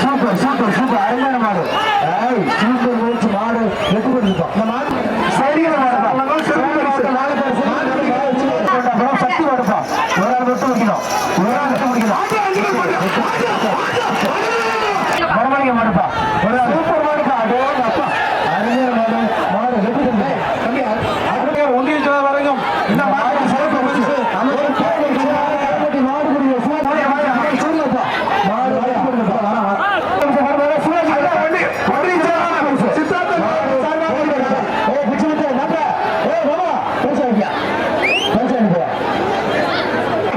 Super super super அருமையான மாடு super மூச்சு மாடு வெட்டு கொடுத்துருக்கோம் இந்த மாடு சரியான மாடுப்பா சக்தி மாடுப்பா ஒரு ஆள் மட்டும் முடிக்கணும் ஒரு ஆள் மட்டும் முடிக்கணும்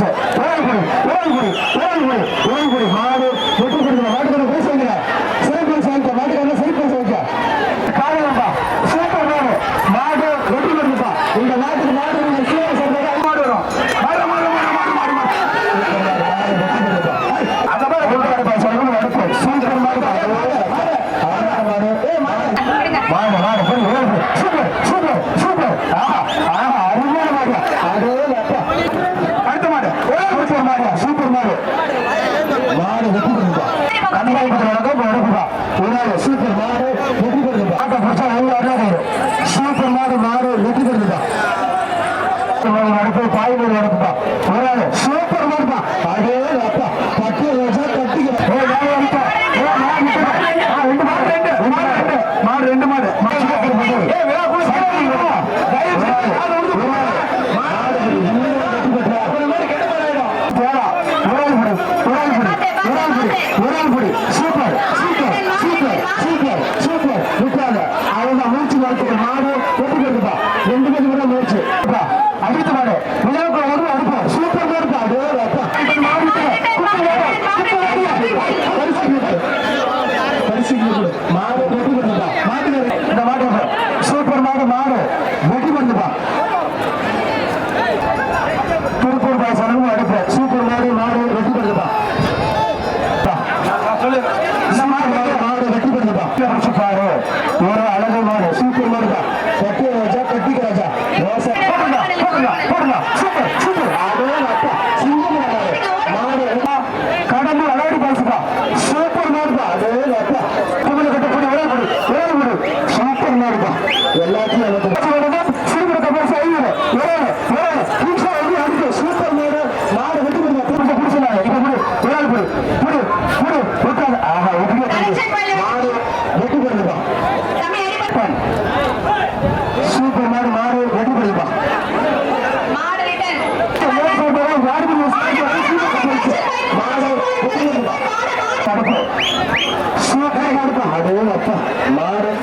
பேச குரல் குடி குரல் குடி குரல் குடி குரல் குடி மாடு வெற்றி கொடுக்கிற மாட்டுக்கு பேச ¡Vamos! ¡Vamos! ¡Vamos! mar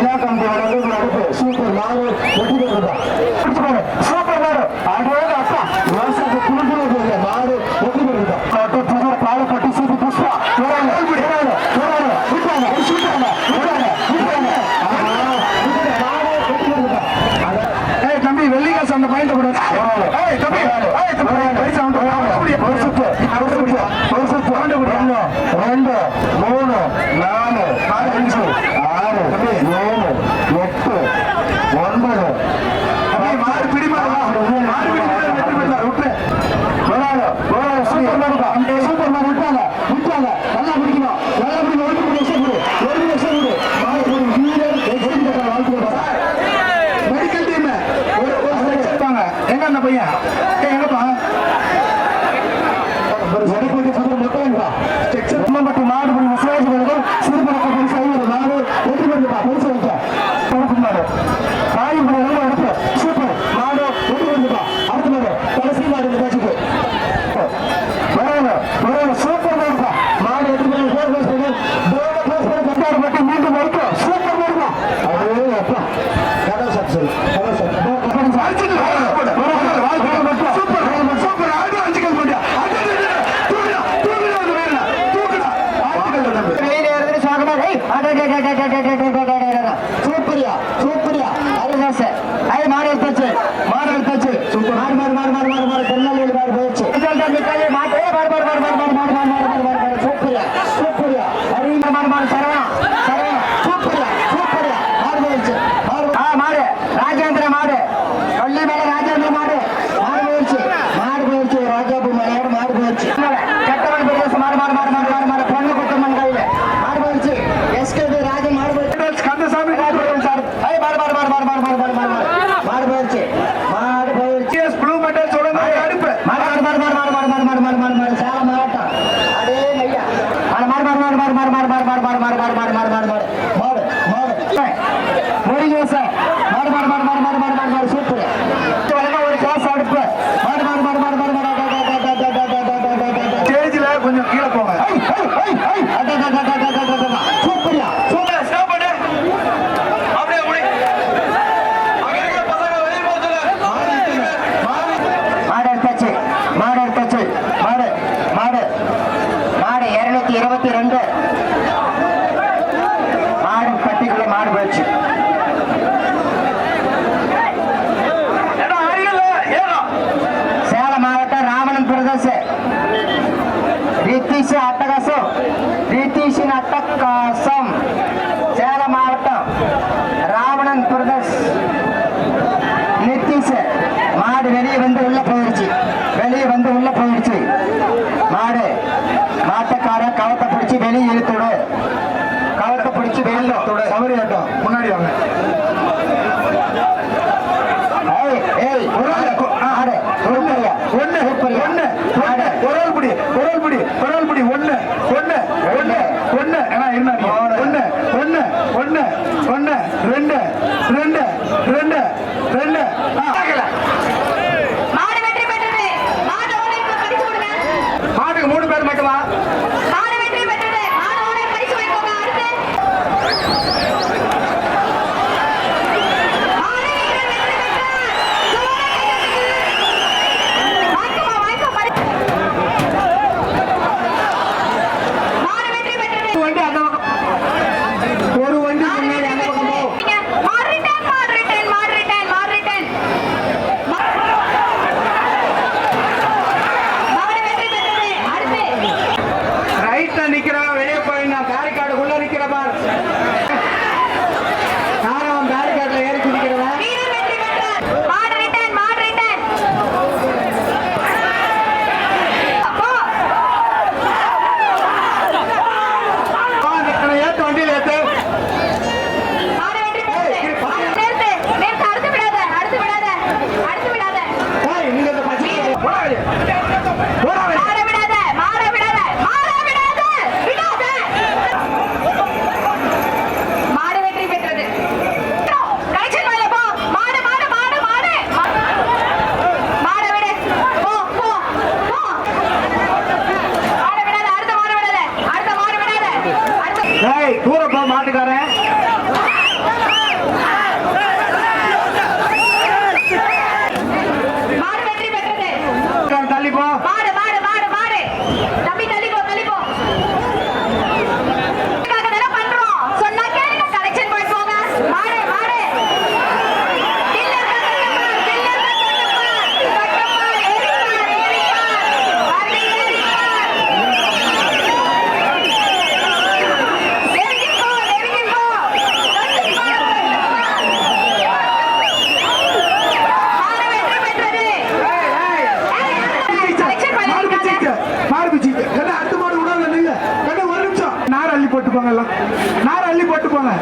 விழா காண்பவர்களுக்கு சூப்பர் நானும் வெற்றி பெற்றிருந்தார் Manda com o Mário, சூப்பரியா சூப்பரியா அருகாச ஐ மாடல் தச்சு மாடல் தச்சு சூப்பர் மாறு மாறு மாறு மாறு மாறு மாறு திருநெல்வேலி மாறு போயிடுச்சு மிட்டாலி மாட்டு மாறு மாறு மாறு மாறு மாறு மாறு மாறு மாறு மாறு மாறு சூப்பரியா சூப்பரியா அருவி மாறு மாறு சரவணா சரவணா சூப்பரியா சூப்பரியா மாறு போயிடுச்சு மாறு ஆ மாடு ராஜேந்திர மாடு பள்ளி மேல ராஜேந்திர மாடு மாறு போயிடுச்சு மாறு போயிடுச்சு ஆட்டத்தோட சவரி ஆட்டம் முன்னாடி வாங்க. ஒன்னு ஒன்னு ஒன்னு ஒன்னு ஒன்னு ஒன்னு ஒன்னு ஒன்னு போட்டுக்கோங்க எல்லாம். நார் அள்ளி போட்டுக்கோங்க.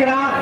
இருக்கிறான்